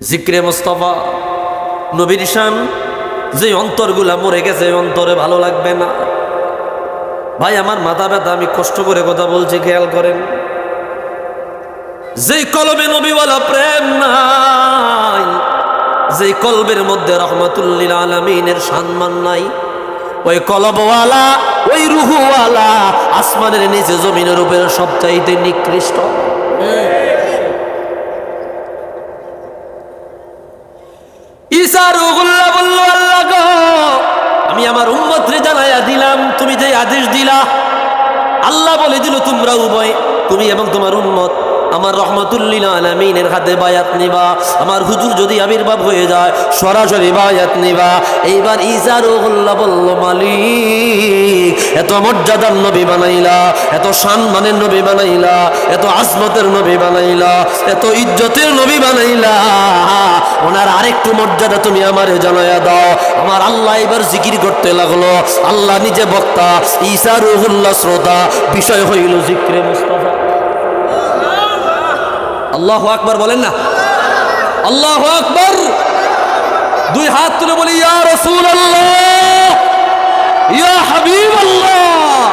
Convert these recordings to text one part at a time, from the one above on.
জিক্রে মোস্তফা, নবীর শান যে অন্তরগুলা মরে গেছে অন্তরে ভালো লাগবে না। ভাই, আমার মাথা ব্যথা, আমি কষ্ট করে কথা বলছি, খেয়াল করেন। যেই কলবে নবীওয়ালা প্রেম নাই, যেই কলবের মধ্যে রহমতুল্লিল আলমিনের সম্মান নাই, ওই কলবওয়ালা, ওই রুহুওয়ালা আসমানের নিচে জমিনের উপরে সবচাইতে নিকৃষ্ট। ঈসা রুহুল্লাহ বলল, আল্লাহ আমি আমার উম্মতরে জানাইয়া দিলাম, তুমি যে আদেশ দিলা, আল্লাহ বলে দিল তোমরা উভয়, তুমি এবং তোমার উম্মত। আমার রহমতুল্লিল আলমিনের হাতে বায়াত নিবা। আমার হুজুর যদি আবির্ভাব হয়ে যায়, সরাসরি বায়াত নিবা। এইবার ঈসা রুহুল্লাহ বলল, মালিক, এত মর্যাদার নবী বানাইলা, এত সম্মানের নবী বানাইলা, এত আজমতের নবী বানাইলা, এত ইজ্জতের নবী বানাইলা। ওনার আরেকটু মর্যাদা তুমি আমারে জানাইয়া দাও। আমার আল্লাহ এবার জিকির করতে লাগল। আল্লাহ নিজে বক্তা, ঈসা রুহুল্লাহ শ্রোতা, বিষয় হইল জিক্রে মুস্তাফা। আল্লাহ আকবার বলেন না। আল্লাহ আকবার। দুই হাত তুলে বলি, ইয়া রসুল আল্লাহ ইয়া হাবিব আল্লাহ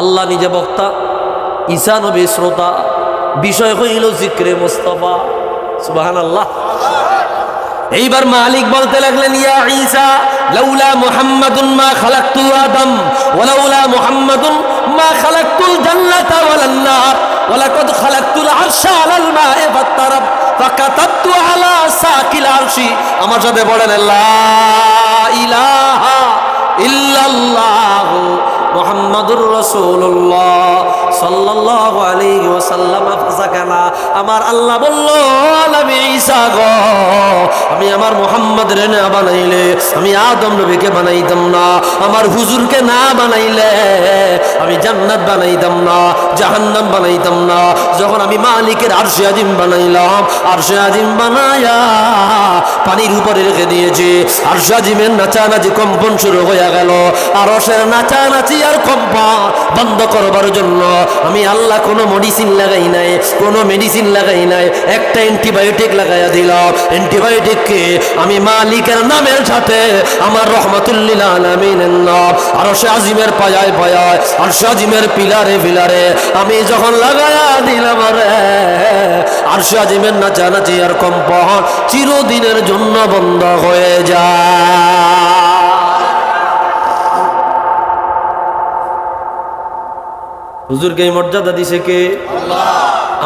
আল্লাহ নিজে বক্তা, ঈসা নবী শ্রোতা, বিষয় হইল জিক্রে মুস্তফা। সুবাহান আল্লাহ এইবার মালিক বলতে লাগলেন, ইয়া ঈসা, লাউলা মুহাম্মাদুন মা খালাকতু আদম ওয়ালাউলা মুহাম্মাদুন মা খালাকতুল জান্নাতা ওয়ালান নার ওয়ালাকাদ খালাকতুল আরশা আলাল মা'i ফাত্তারাব, ফাকাতাবতু আলা সাকিল আরশি। আমার সাথে বলেন, লা ইলাহা ইল্লাল্লাহ মুহাম্মাদুর রাসূলুল্লাহ সাল্লাল্লাহু আলাইহি ওয়াসাল্লাম। ফাসাকানা আমার আল্লাহ বলল নবী ঈসা গো, আমি আমার মুহাম্মদ রে না বানাইলে, আমি আদম নবীকে বানাইতাম না, আমার হুজুরকে না বানাইলে, আমি জান্নাত বানাইতাম না, জাহান্নাম বানাইতাম না। যখন আমি মালিকের আরশে আজিম বানাইলাম, আরশে আজিম বানায়া পানির উপরে রেখে দিয়েছি, আরশে আজিমের নাচানাচি কম্পন শুরু হয়ে গেল। আর রসের নাচানাচি আর কম্পন বন্ধ করবার জন্য আমি আল্লাহ কোনো মেডিসিন লাগাই নাই কোনো মেডিসিন লাগাই নাই, একটা অ্যান্টিবায়োটিক লাগাইয়া দিলাম। অ্যান্টিবায়োটিককে আমি মালিকের নামের সাথে আমার রহমতুল্লিল আলমিনের নাম আর সে আজিমের পায়ায় পায়ায় আর সে আজিমের পিলারে পিলারে আমি যখন লাগাইয়া দিলাম রে আর সে আজিমের নাচানাচি আর কম্পন চিরদিনের জন্য বন্ধ হয়ে যায়। হুজুরকে এই মর্যাদা দিছে কে?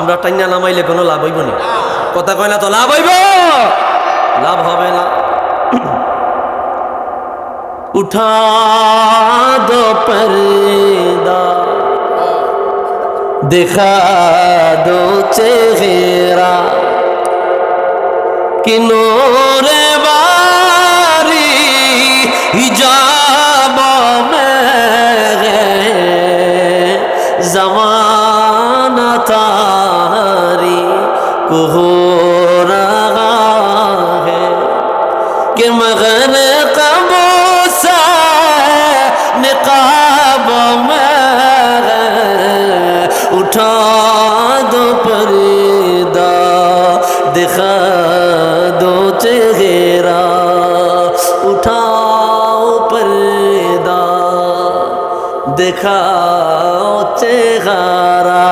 আমরা টাইনা নামাইলে কোনো লাভ হইব না। কথা কয় না তো, লাভ হইব? লাভ হবে না। উঠা দো পর্দা, দেখা দো চেহারা কিনোরে हो रहा है कि मगर कबो से निकाब में उठा दो पर्दा दिखा दो चेहरा उठाओ पर्दा দেখাও চেহারা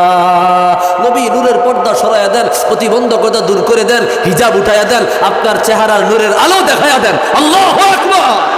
নবী নূরের পর্দা সরাইয়া দেন প্রতিবন্ধকতা দূর করে দেন, হিজাব উঠাইয়া দেন, আপনার চেহারার নূরের আলো দেখাইয়া দেন। আল্লাহ আকবার।